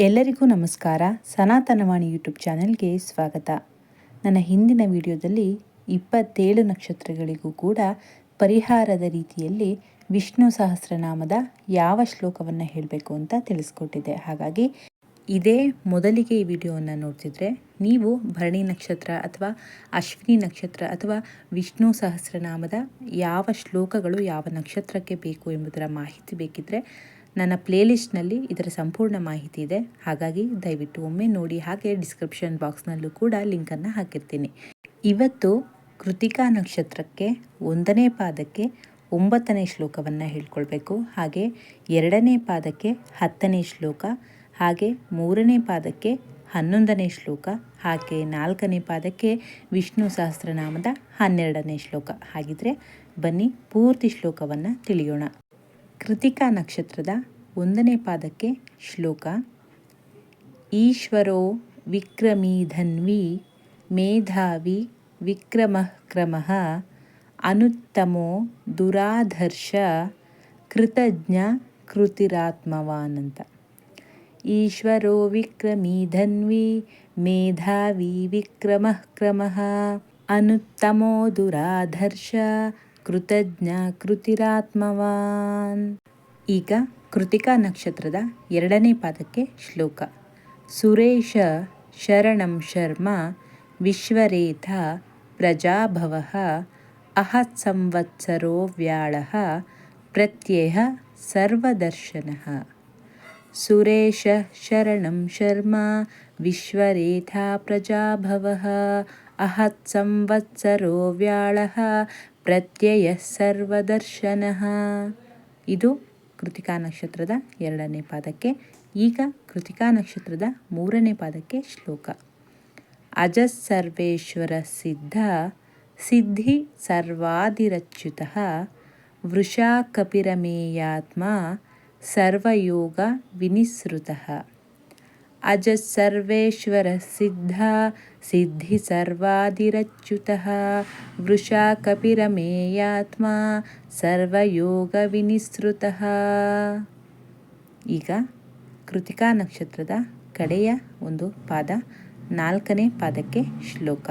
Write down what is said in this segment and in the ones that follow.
ಎಲ್ಲರಿಗೂ ನಮಸ್ಕಾರ. ಸನಾತನವಾಣಿ ಯೂಟ್ಯೂಬ್ ಚಾನೆಲ್ಗೆ ಸ್ವಾಗತ. ನನ್ನ ಹಿಂದಿನ ವಿಡಿಯೋದಲ್ಲಿ ಇಪ್ಪತ್ತೇಳು ನಕ್ಷತ್ರಗಳಿಗೂ ಕೂಡ ಪರಿಹಾರದ ರೀತಿಯಲ್ಲಿ ವಿಷ್ಣು ಸಹಸ್ರನಾಮದ ಯಾವ ಶ್ಲೋಕವನ್ನು ಹೇಳಬೇಕು ಅಂತ ತಿಳಿಸ್ಕೊಟ್ಟಿದೆ ಹಾಗಾಗಿ ಇದೇ ಮೊದಲಿಗೆ ಈ ವಿಡಿಯೋವನ್ನು ನೋಡ್ತಿದ್ರೆ ನೀವು ಭರಣಿ ನಕ್ಷತ್ರ ಅಥವಾ ಅಶ್ವಿನಿ ನಕ್ಷತ್ರ ಅಥವಾ ವಿಷ್ಣು ಸಹಸ್ರನಾಮದ ಯಾವ ಶ್ಲೋಕಗಳು ಯಾವ ನಕ್ಷತ್ರಕ್ಕೆ ಬೇಕು ಎಂಬುದರ ಮಾಹಿತಿ ಬೇಕಿದ್ದರೆ ನನ್ನ ಪ್ಲೇಲಿಸ್ಟ್ನಲ್ಲಿ ಇದರ ಸಂಪೂರ್ಣ ಮಾಹಿತಿ ಇದೆ. ಹಾಗಾಗಿ ದಯವಿಟ್ಟು ಒಮ್ಮೆ ನೋಡಿ, ಹಾಗೆ ಡಿಸ್ಕ್ರಿಪ್ಷನ್ ಬಾಕ್ಸ್ನಲ್ಲೂ ಕೂಡ ಲಿಂಕನ್ನು ಹಾಕಿರ್ತೀನಿ. ಇವತ್ತು ಕೃತಿಕಾ ನಕ್ಷತ್ರಕ್ಕೆ ಒಂದನೇ ಪಾದಕ್ಕೆ ಒಂಬತ್ತನೇ ಶ್ಲೋಕವನ್ನು ಹೇಳ್ಕೊಳ್ಬೇಕು. ಹಾಗೆ ಎರಡನೇ ಪಾದಕ್ಕೆ ಹತ್ತನೇ ಶ್ಲೋಕ, ಹಾಗೆ ಮೂರನೇ ಪಾದಕ್ಕೆ ಹನ್ನೊಂದನೇ ಶ್ಲೋಕ, ಹಾಗೆ ನಾಲ್ಕನೇ ಪಾದಕ್ಕೆ ವಿಷ್ಣು ಸಹಸ್ರನಾಮದ ಹನ್ನೆರಡನೇ ಶ್ಲೋಕ. ಹಾಗಿದ್ರೆ ಬನ್ನಿ ಪೂರ್ತಿ ಶ್ಲೋಕವನ್ನು ತಿಳಿಯೋಣ. ಕೃತಿಕಾ ನಕ್ಷತ್ರದ ಒಂದನೇ ಪಾದಕ್ಕೆ ಶ್ಲೋಕ. ಈಶ್ವರೋ ವಿಕ್ರಮೀ ಧನ್ವಿ ಮೇಧಾವಿ ವಿಕ್ರಮ ಕ್ರಮಃ ಅನುತ್ತಮೋ ದುರಾಧರ್ಷ ಕೃತಜ್ಞ ಕೃತಿರಾತ್ಮವಾನ್ ಈಶ್ವರೋ ವಿಕ್ರಮೀ ಧನ್ವಿ ಮೇಧಾವಿ ವಿಕ್ರಮ ಕ್ರಮಃ ಅನುತ್ತಮೋ ದುರಾಧರ್ಷ ಕೃತಜ್ಞ ಕೃತಿರಾತ್ಮವಾನ್. ಈಗ ಕೃತಿಕಾ ನಕ್ಷತ್ರದ ಎರಡನೇ ಪಾದಕ್ಕೆ ಶ್ಲೋಕ. ಸುರೇಶ ಶರಣಂ ಶರ್ಮ ವಿಶ್ವರೇಥ ಪ್ರಜಾಭವ ಅಹತ್ ಸಂವತ್ಸರೋ ವ್ಯಾಳ ಪ್ರತ್ಯಯ ಸರ್ವದರ್ಶನ. ಸುರೇಶ ಶರಣಂ ಶರ್ಮ ವಿಶ್ವರೇಥ ಪ್ರಜಾಭವ ಅಹತ್ ಸಂವತ್ಸರೋ ವ್ಯಾಳ ಪ್ರತ್ಯಯ ಸರ್ವದರ್ಶನ. ಇದು ಕೃತಿಕಾ ನಕ್ಷತ್ರದ ಎರಡನೇ ಪಾದಕ್ಕೆ, ಈಗ ಕೃತಿಕಾ ನಕ್ಷತ್ರದ ಮೂರನೇ ಪಾದಕ್ಕೆ ಶ್ಲೋಕ. ಅಜಸ್ಸರ್ವೇಶ್ವರ ಸಿದ್ಧ, ಸಿದ್ಧಿ ಸರ್ವಾದಿರಚ್ಯುತ, ವೃಷಾ ಕಪಿರಮೇಯಾತ್ಮ, ಸರ್ವಯೋಗ ವಿನಿಸೃತ. ಅಜಸ್ಸರ್ವೇಶ್ವರ ಸಿದ್ಧ, ಸಿದ್ಧಿ ಸರ್ವಾದಿರಚ್ಯುತಃ ವೃಷಾ ಕಪಿರಮೇಯಾತ್ಮ ಸರ್ವಯೋಗ ವಿನಿಸೃತಃ. ಈಗ ಕೃತಿಕಾ ನಕ್ಷತ್ರದ ಕಡೆಯ ಒಂದು ಪಾದ, ನಾಲ್ಕನೇ ಪಾದಕ್ಕೆ ಶ್ಲೋಕ.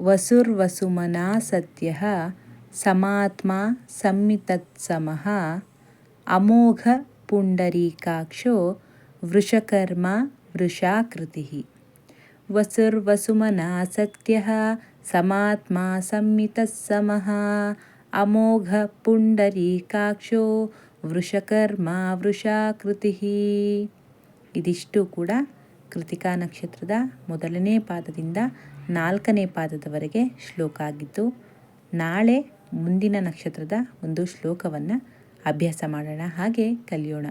ವಸುರ್ವಸುಮನಾ ಸತ್ಯ, ಸಮಾತ್ಮ ಸಮ್ಮಿತತ್ಸಮಃ, ಅಮೋಘ ಪುಂಡರೀಕಾಕ್ಷೋ ವೃಷಕರ್ಮ ವೃಷಾಕೃತಿ. ವಸುರ್ವಸುಮನಾ ಸತ್ಯ ಸಮಾತ್ಮ ಸಂಮಿತಸ್ಸಮಃ ಅಮೋಘ ಪುಂಡರೀಕಾಕ್ಷೋ ವೃಷಕರ್ಮ ವೃಷಾಕೃತಿ. ಇದಿಷ್ಟು ಕೂಡ ಕೃತಿಕಾ ನಕ್ಷತ್ರದ ಮೊದಲನೇ ಪಾದದಿಂದ ನಾಲ್ಕನೇ ಪಾದದವರೆಗೆ ಶ್ಲೋಕ ಆಗಿದ್ದು, ನಾಳೆ ಮುಂದಿನ ನಕ್ಷತ್ರದ ಒಂದು ಶ್ಲೋಕವನ್ನು ಅಭ್ಯಾಸ ಮಾಡೋಣ, ಹಾಗೆ ಕಲಿಯೋಣ.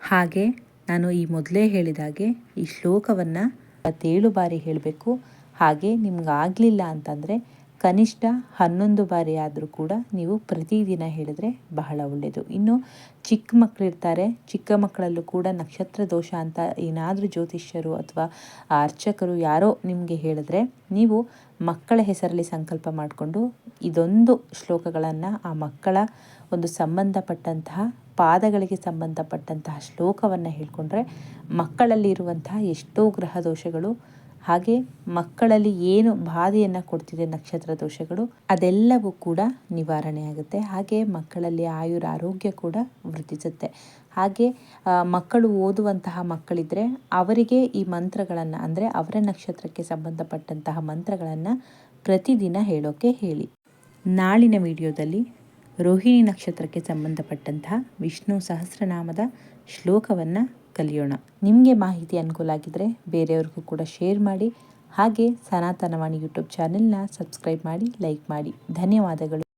ಹಾಗೆ ನಾನು ಈ ಮೊದಲೇ ಹೇಳಿದಾಗೆ ಈ ಶ್ಲೋಕವನ್ನು ಇಪ್ಪತ್ತೇಳು ಬಾರಿ ಹೇಳಬೇಕು. ಹಾಗೆ ನಿಮ್ಗಾಗಲಿಲ್ಲ ಅಂತಂದರೆ ಕನಿಷ್ಠ ಹನ್ನೊಂದು ಬಾರಿ ಆದರೂ ಕೂಡ ನೀವು ಪ್ರತಿದಿನ ಹೇಳಿದ್ರೆ ಬಹಳ ಒಳ್ಳೆಯದು ಇನ್ನು ಚಿಕ್ಕ ಮಕ್ಕಳಿರ್ತಾರೆ ಚಿಕ್ಕ ಮಕ್ಕಳಲ್ಲೂ ಕೂಡ ನಕ್ಷತ್ರ ದೋಷ ಅಂತ ಏನಾದರೂ ಜ್ಯೋತಿಷ್ಯರು ಅಥವಾ ಅರ್ಚಕರು ಯಾರೋ ನಿಮಗೆ ಹೇಳಿದ್ರೆ ನೀವು ಮಕ್ಕಳ ಹೆಸರಲ್ಲಿ ಸಂಕಲ್ಪ ಮಾಡಿಕೊಂಡು ಇದೊಂದು ಶ್ಲೋಕಗಳನ್ನು ಆ ಮಕ್ಕಳ ಒಂದು ಸಂಬಂಧಪಟ್ಟಂತಹ ಪಾದಗಳಿಗೆ ಸಂಬಂಧಪಟ್ಟಂತಹ ಶ್ಲೋಕವನ್ನು ಹೇಳಿಕೊಂಡ್ರೆ ಮಕ್ಕಳಲ್ಲಿ ಇರುವಂತಹ ಎಷ್ಟೋ ಗ್ರಹ ದೋಷಗಳು, ಹಾಗೆ ಮಕ್ಕಳಲ್ಲಿ ಏನು ಬಾಧೆಯನ್ನು ಕೊಡ್ತಿದೆ ನಕ್ಷತ್ರ ದೋಷಗಳು, ಅದೆಲ್ಲವೂ ಕೂಡ ನಿವಾರಣೆ ಆಗುತ್ತೆ. ಹಾಗೆ ಮಕ್ಕಳಲ್ಲಿ ಆಯುರ ಆರೋಗ್ಯ ಕೂಡ ವೃದ್ಧಿಸುತ್ತೆ. ಹಾಗೆ ಮಕ್ಕಳು ಓದುವಂತಹ ಮಕ್ಕಳಿದ್ರೆ ಅವರಿಗೆ ಈ ಮಂತ್ರಗಳನ್ನು, ಅಂದರೆ ಅವರ ನಕ್ಷತ್ರಕ್ಕೆ ಸಂಬಂಧಪಟ್ಟಂತಹ ಮಂತ್ರಗಳನ್ನು ಪ್ರತಿದಿನ ಹೇಳೋಕ್ಕೆ ಹೇಳಿ. ನಾಳಿನ ವಿಡಿಯೋದಲ್ಲಿ ರೋಹಿಣಿ ನಕ್ಷತ್ರಕ್ಕೆ ಸಂಬಂಧಪಟ್ಟಂತಹ ವಿಷ್ಣು ಸಹಸ್ರನಾಮದ ಶ್ಲೋಕವನ್ನು ಕಲಿಯೋಣ. ನಿಮಗೆ ಮಾಹಿತಿ ಅನುಕೂಲ ಆಗಿದ್ದರೆ ಬೇರೆಯವ್ರಿಗೂ ಕೂಡ ಶೇರ್ ಮಾಡಿ, ಹಾಗೆ ಸನಾತನವಾಣಿ ಯೂಟ್ಯೂಬ್ ಚಾನೆಲ್ನ ಸಬ್ಸ್ಕ್ರೈಬ್ ಮಾಡಿ, ಲೈಕ್ ಮಾಡಿ. ಧನ್ಯವಾದಗಳು.